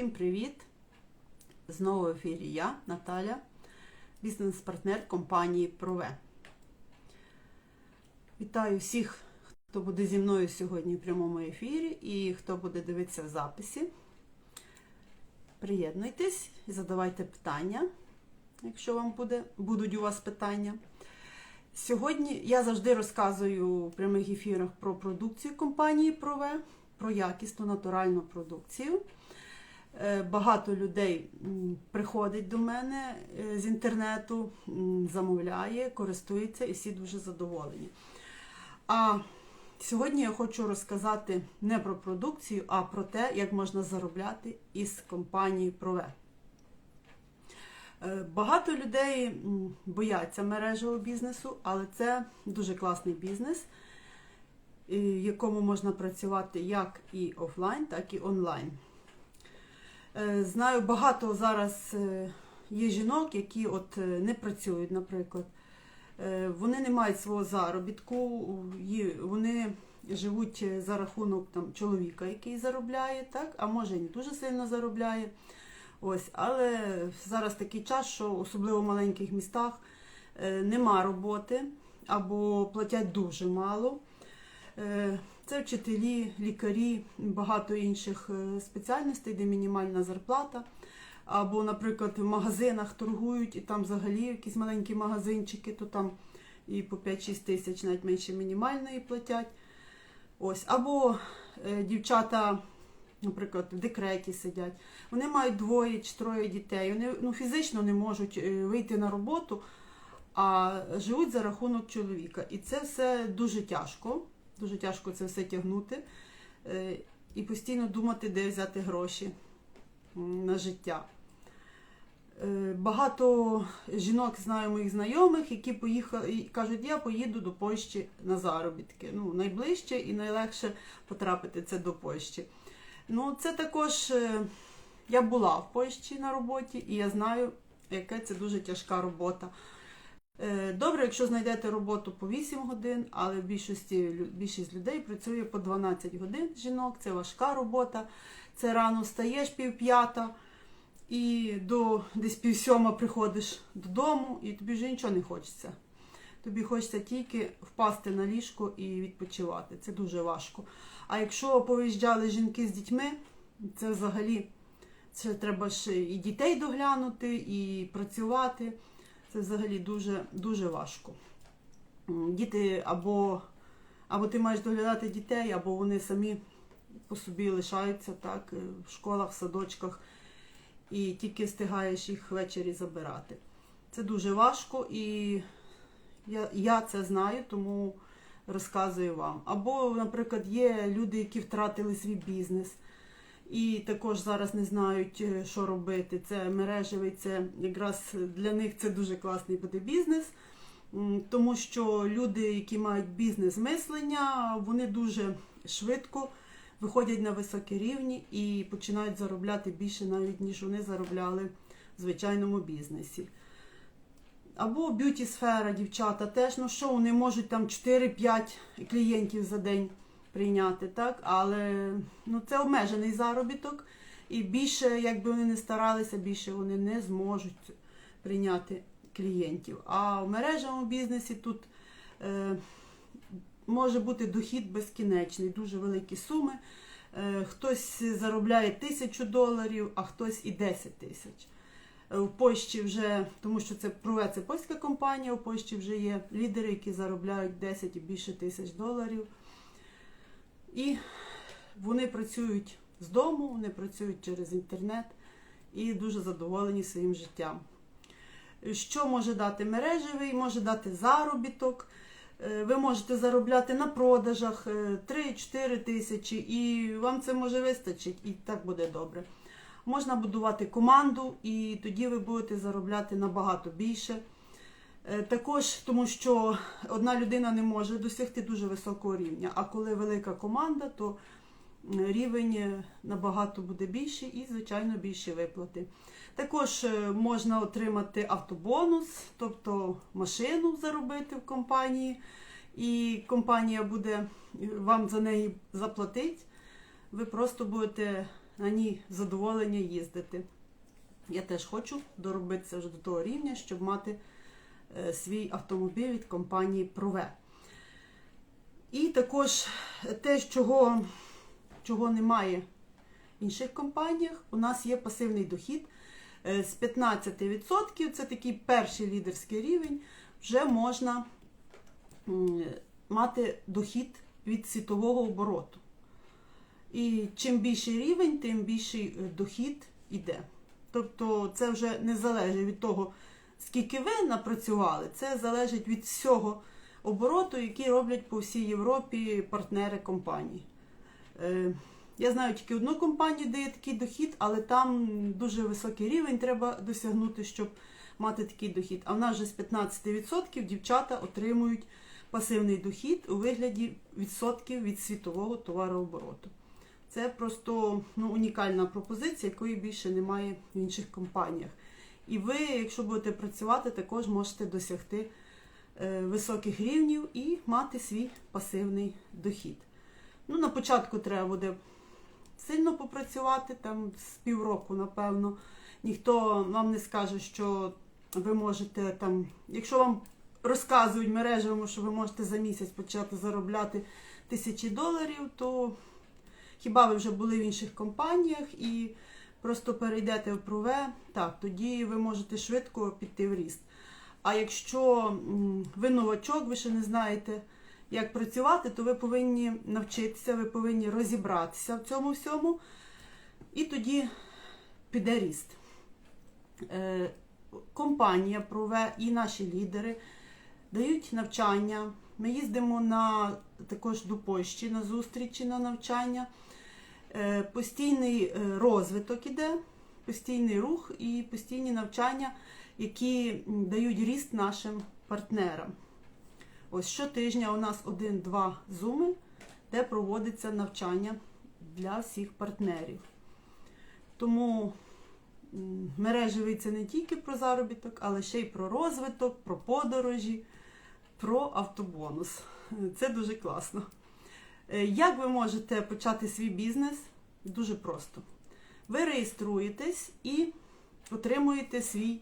Всім привіт! Знову в ефірі я, Наталя, бізнес-партнер компанії Прове. Вітаю всіх, хто буде зі мною сьогодні в прямому ефірі і хто буде дивитися в записі. Приєднуйтесь і задавайте питання, якщо вам буде, будуть у вас питання. Сьогодні я завжди розказую у прямих ефірах про продукцію компанії Прове, про якісну натуральну продукцію. Е, Багато людей приходить до мене е, з інтернету, замовляє, користується і всі дуже задоволені. А сьогодні я хочу розказати не про продукцію, а про те, як можна заробляти із компанії Прове. Багато людей бояться мережевого бізнесу, але це дуже класний бізнес, в якому можна працювати як і офлайн, так і онлайн. Е, Знаю, багато зараз е, є жінок, які от е, не працюють, наприклад. Вони не мають свого заробітку, вони живуть за рахунок там, чоловіка, який заробляє, так? а може і не дуже сильно заробляє. Ось, але зараз такий час, що особливо в маленьких містах нема роботи або платять дуже мало. Це вчителі, лікарі, багато інших е, спеціальностей, де мінімальна зарплата. Або, наприклад, в магазинах торгують, і там взагалі якісь маленькі магазинчики, то там і по 5-6 тисяч навіть менше мінімальної платять. Ось. Або е, дівчата, наприклад, в декреті сидять. Вони мають двоє чи троє дітей. Вони ну, фізично не можуть е, вийти на роботу, а живуть за рахунок чоловіка. І це все дуже тяжко. Дуже тяжко це все тягнути. Е, І постійно думати, де взяти гроші на життя. Е, Багато жінок знаю моїх знайомих, які поїхали і кажуть, я поїду до Польщі на заробітки. Ну, найближче і найлегше потрапити це до Польщі. Ну, це також е, я була в Польщі на роботі, і я знаю, яка це дуже тяжка робота. Е, Добре, якщо знайдете роботу по 8 годин, але в більшості більшість людей працює по 12 годин жінок. Це важка робота. Це рано встаєш півп'ята і до десь півсьома приходиш додому, і тобі вже нічого не хочеться. Тобі хочеться тільки впасти на ліжко і відпочивати. Це дуже важко. А якщо повиїжджали жінки з дітьми, це взагалі це треба ж і дітей доглянути, і працювати. Це взагалі дуже, дуже важко. Діти або, або ти маєш доглядати дітей, або вони самі по собі лишаються так, е, в школах, в садочках, і тільки встигаєш їх ввечері забирати. Це дуже важко, і я, я це знаю, тому розказую вам. Або, наприклад, є люди, які втратили свій бізнес. І також зараз не знають, е, що робити. Це мережевий, це якраз для них це дуже класний буде бізнес, тому що люди, які мають бізнес-мислення, вони дуже швидко виходять на високі рівні і починають заробляти більше навіть, ніж вони заробляли в звичайному бізнесі. Або б'юті-сфера, дівчата теж, ну що, вони можуть там 4-5 клієнтів за день прийняти, так? Але ну, це обмежений заробіток, і більше, якби вони не старалися, більше вони не зможуть прийняти клієнтів. А в мережевому бізнесі тут е, може бути дохід безкінечний, дуже великі суми. Е, хтось заробляє тисячу доларів, а хтось і 10 тисяч. Е, В Польщі вже, тому що це це польська компанія, у Польщі вже є лідери, які заробляють 10 і більше тисяч доларів. І вони працюють з дому, вони працюють через інтернет і дуже задоволені своїм життям. Що може дати мережевий? Може дати заробіток. Е, Ви можете заробляти на продажах е, 3-4 тисячі, і вам це може вистачить, і так буде добре. Можна будувати команду, і тоді ви будете заробляти набагато більше. Е, Також тому, що одна людина не може досягти дуже високого рівня, а коли велика команда, то рівень е, набагато буде більший і, звичайно, більші виплати. Також е, можна отримати автобонус, тобто машину заробити в компанії, і компанія буде вам за неї заплатити. Ви просто будете на ній задоволення їздити. Я теж хочу доробитися вже до того рівня, щоб мати свій автомобіль від компанії Прове. І також те, чого, чого немає в інших компаніях, у нас є пасивний дохід е, з 15%. Це такий перший лідерський рівень. Вже можна мати дохід від світового обороту. І чим більший рівень, тим більший е, дохід іде. Тобто це вже не залежить від того, скільки ви напрацювали, це залежить від всього обороту, який роблять по всій Європі партнери компанії. Е, Я знаю тільки одну компанію, де є такий дохід, але там дуже високий рівень треба досягнути, щоб мати такий дохід. А в нас вже з 15% дівчата отримують пасивний дохід у вигляді відсотків від світового товарообороту. Це просто ну, унікальна пропозиція, якої більше немає в інших компаніях. І ви, якщо будете працювати, також можете досягти е, високих рівнів і мати свій пасивний дохід. Ну, на початку треба буде сильно попрацювати, там з півроку, напевно. Ніхто вам не скаже, що ви можете там, якщо вам розказують мережевому, що ви можете за місяць почати заробляти тисячі доларів, то хіба ви вже були в інших компаніях і просто перейдете в прове, так, тоді ви можете швидко піти в ріст. А якщо ви новачок, ви ще не знаєте, як працювати, то ви повинні навчитися, ви повинні розібратися в цьому всьому, і тоді піде ріст. Е, Компанія Прове і наші лідери дають навчання. Ми їздимо на також до Польщі на зустрічі на навчання. Е, Постійний е, розвиток іде, постійний рух і постійні навчання, які дають ріст нашим партнерам. Ось щотижня у нас один-два зуми, де проводиться навчання для всіх партнерів. Тому мережевий це не тільки про заробіток, але ще й про розвиток, про подорожі, про автобонус. Це дуже класно. Е, Як ви можете почати свій бізнес? Дуже просто. Ви реєструєтесь і отримуєте свій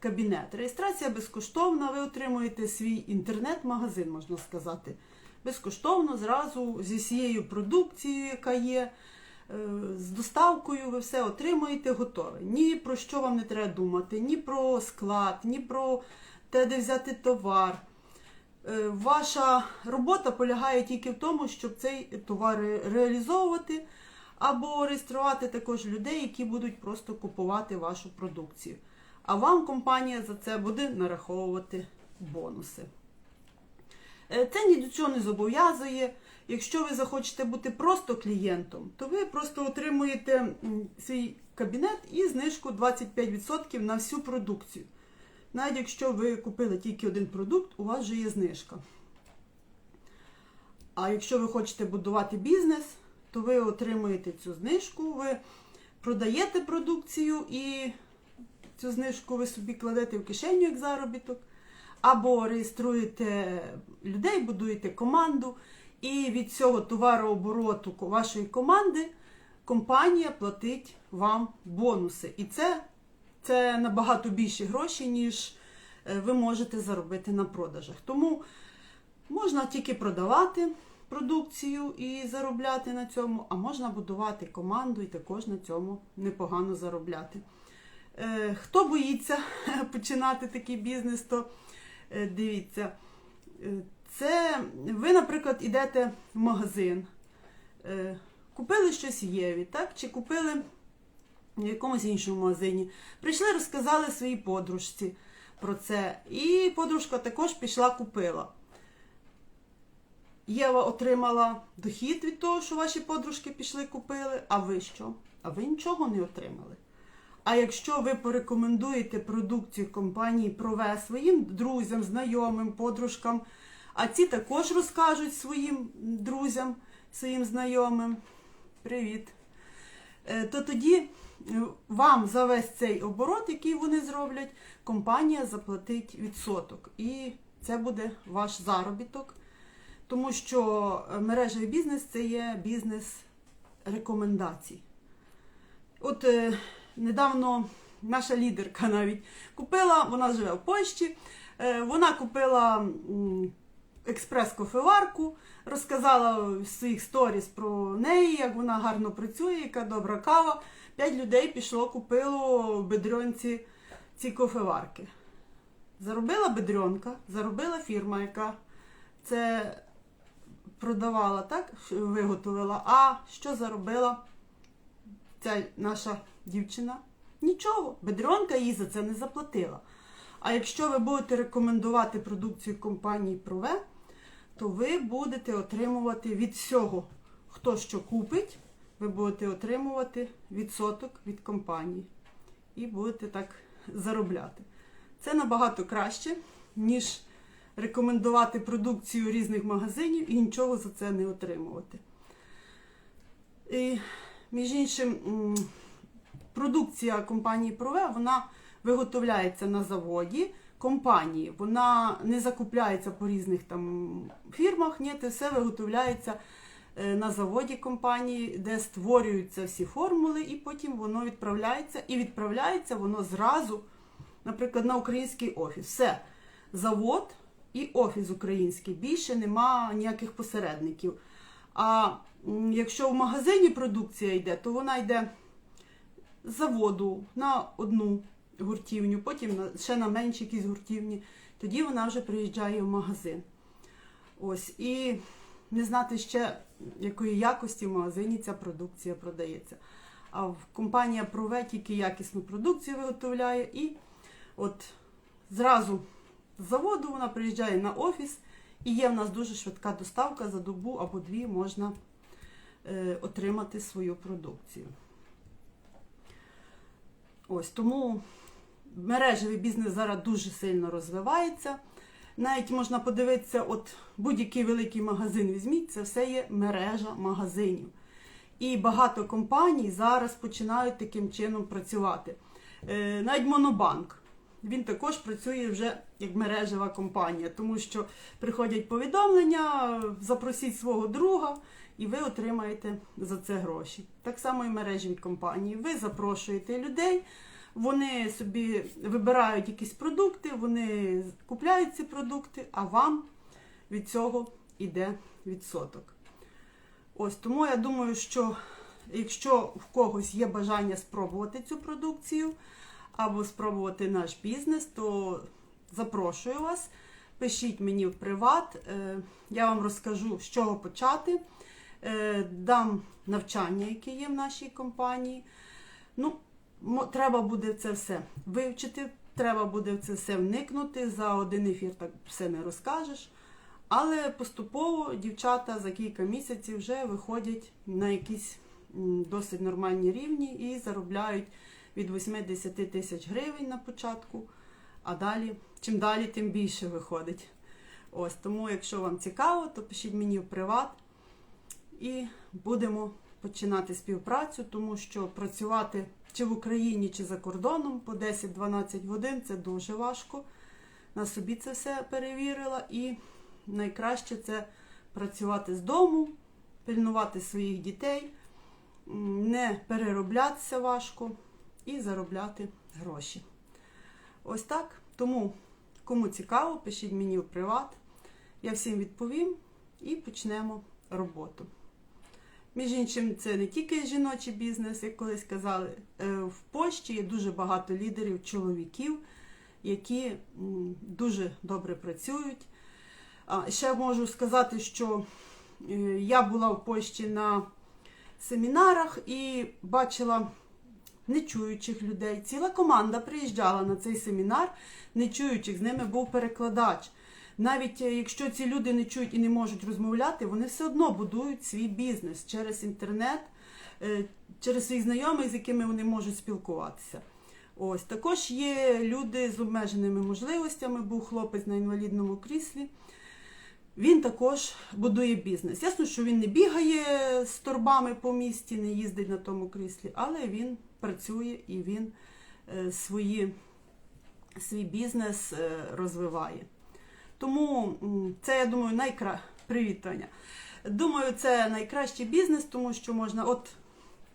кабінет. Реєстрація безкоштовна, ви отримуєте свій інтернет-магазин, можна сказати. Безкоштовно, зразу зі всією продукцією, яка є, е, з доставкою, ви все отримуєте готове. Ні про що вам не треба думати, ні про склад, ні про те, де взяти товар. Е, Ваша робота полягає тільки в тому, щоб цей товар реалізовувати або реєструвати також людей, які будуть просто купувати вашу продукцію. А вам компанія за це буде нараховувати бонуси. Е, Це ні до чого не зобов'язує. Якщо ви захочете бути просто клієнтом, то ви просто отримуєте свій кабінет і знижку 25% на всю продукцію. Навіть якщо ви купили тільки один продукт, у вас вже є знижка. А якщо ви хочете будувати бізнес, то ви отримуєте цю знижку, ви продаєте продукцію і цю знижку ви собі кладете в кишеню як заробіток, або реєструєте людей, будуєте команду, і від цього товарообороту вашої команди компанія платить вам бонуси. І це, це набагато більші гроші, ніж е, ви можете заробити на продажах. Тому можна тільки продавати продукцію і заробляти на цьому, а можна будувати команду і також на цьому непогано заробляти. Е, Хто боїться починати такий бізнес, то е, дивіться. Це ви, наприклад, йдете в магазин, купили щось Єві, так? Чи купили в якомусь іншому магазині. Прийшли, розказали своїй подружці про це. І подружка також пішла, купила. Єва отримала дохід від того, що ваші подружки пішли купили. А ви що? А ви нічого не отримали. А якщо ви порекомендуєте продукцію компанії Прове своїм друзям, знайомим, подружкам, а ці також розкажуть своїм друзям, своїм знайомим. Привіт! Е, То тоді вам за весь цей оборот, який вони зроблять, компанія заплатить відсоток. І це буде ваш заробіток. Тому що е, мережевий бізнес це є бізнес рекомендацій. От е, недавно наша лідерка навіть купила, вона живе в Польщі, е, вона купила експрес-кофеварку, розказала в своїх сторіс про неї, як вона гарно працює, яка добра кава. П'ять людей пішло, купило в бедрьонці ці кофеварки. Заробила бедрьонка, заробила фірма, яка це продавала, так? Виготовила. А що заробила ця наша дівчина? Нічого. Бедрьонка їй за це не заплатила. А якщо ви будете рекомендувати продукцію компанії Прове, то ви будете отримувати від всього, хто що купить, ви будете отримувати відсоток від компанії. І будете так заробляти. Це набагато краще, ніж рекомендувати продукцію різних магазинів і нічого за це не отримувати. І, між іншим, продукція компанії Прове, вона виготовляється на заводі компанії. Вона не закупляється по різних там фірмах, ні, це все виготовляється е, на заводі компанії, де створюються всі формули, і потім воно відправляється. І відправляється воно зразу, наприклад, на український офіс. Все, завод і офіс український. Більше нема ніяких посередників. А якщо в магазині продукція йде, то вона йде з заводу на одну гуртівню, потім ще на менші якісь гуртівні. Тоді вона вже приїжджає в магазин. Ось. І не знати ще, якої якості в магазині ця продукція продається. А компанія Прове тільки якісну продукцію виготовляє і от зразу з заводу вона приїжджає на офіс, і є в нас дуже швидка доставка за добу або дві можна е, отримати свою продукцію. Ось тому мережевий бізнес зараз дуже сильно розвивається. Навіть можна подивитися, от будь-який великий магазин візьміть, це все є мережа магазинів. І багато компаній зараз починають таким чином працювати. Е, навіть Монобанк. Він також працює вже як мережева компанія, тому що приходять повідомлення, запросіть свого друга, і ви отримаєте за це гроші. Так само і мережеві компанії. Ви запрошуєте людей, вони собі вибирають якісь продукти, вони купляють ці продукти, а вам від цього йде відсоток. Ось тому я думаю, що якщо в когось є бажання спробувати цю продукцію або спробувати наш бізнес, то запрошую вас. Пишіть мені в приват, е, я вам розкажу, з чого почати. Е, Дам навчання, яке є в нашій компанії. Ну, треба буде це все вивчити, треба буде це все вникнути. За один ефір так все не розкажеш. Але поступово дівчата за кілька місяців вже виходять на якісь досить нормальні рівні і заробляють від 8-10 тисяч гривень на початку, а далі, чим далі, тим більше виходить. Ось тому, якщо вам цікаво, то пишіть мені в приват і будемо починати співпрацю, тому що працювати чи в Україні, чи за кордоном по 10-12 годин це дуже важко. На собі це все перевірила, і найкраще це працювати з дому, пильнувати своїх дітей, не перероблятися важко і заробляти гроші. Ось так. Тому, кому цікаво, пишіть мені в приват. Я всім відповім і почнемо роботу. Між іншим, це не тільки жіночий бізнес, як колись казали. Е, В Польщі є дуже багато лідерів, чоловіків, які дуже добре працюють. Ще можу сказати, що е, я була в Польщі на семінарах і бачила нечуючих людей. Ціла команда приїжджала на цей семінар, нечуючих, з ними був перекладач. Навіть е, якщо ці люди не чують і не можуть розмовляти, вони все одно будують свій бізнес через інтернет, е, через своїх знайомих, з якими вони можуть спілкуватися. Ось також є люди з обмеженими можливостями. Був хлопець на інвалідному кріслі. Він також будує бізнес. Ясно, що він не бігає з торбами по місті, не їздить на тому кріслі, але він працює і він е, свої, свій бізнес розвиває. Тому це, я думаю, найкра... Привіт, Таня. Думаю, це найкращий бізнес, тому що можна, от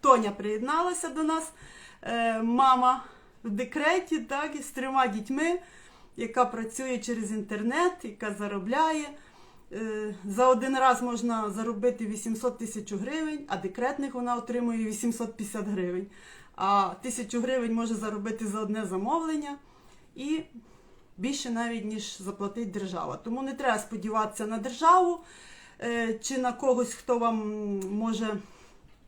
Тоня приєдналася до нас, е, мама в декреті, так, із трьома дітьми, яка працює через інтернет, яка заробляє. Е, За один раз можна заробити 800 тисяч гривень, а декретних вона отримує 850 гривень. А тисячу гривень може заробити за одне замовлення і більше навіть, ніж заплатить держава. Тому не треба сподіватися на державу е, чи на когось, хто вам може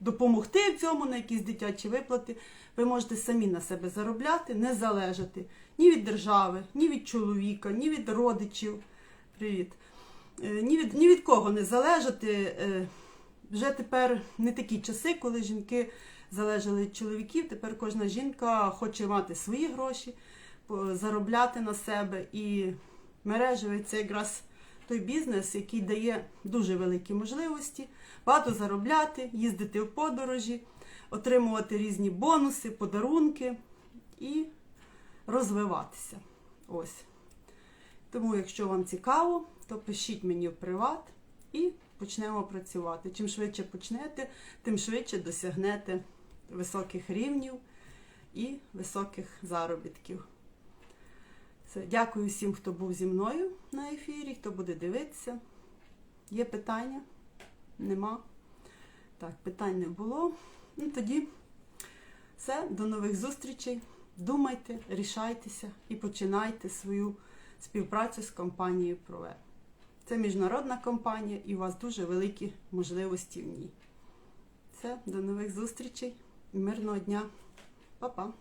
допомогти в цьому, на якісь дитячі виплати. Ви можете самі на себе заробляти, не залежати ні від держави, ні від чоловіка, ні від родичів. Привіт. Е, Ні від, ні від кого не залежати. Е, Вже тепер не такі часи, коли жінки залежали від чоловіків. Тепер кожна жінка хоче мати свої гроші, заробляти на себе. І мережевий це якраз той бізнес, який дає дуже великі можливості, багато заробляти, їздити в подорожі, отримувати різні бонуси, подарунки і розвиватися. Ось. Тому, якщо вам цікаво, то пишіть мені в приват і почнемо працювати. Чим швидше почнете, тим швидше досягнете високих рівнів і високих заробітків. Дякую всім, хто був зі мною на ефірі, хто буде дивитися. Є питання? Нема? Так, питань не було. Ну тоді все, до нових зустрічей. Думайте, рішайтеся і починайте свою співпрацю з компанією ProWeb. Це міжнародна компанія і у вас дуже великі можливості в ній. Все, до нових зустрічей мирного дня. Па-па!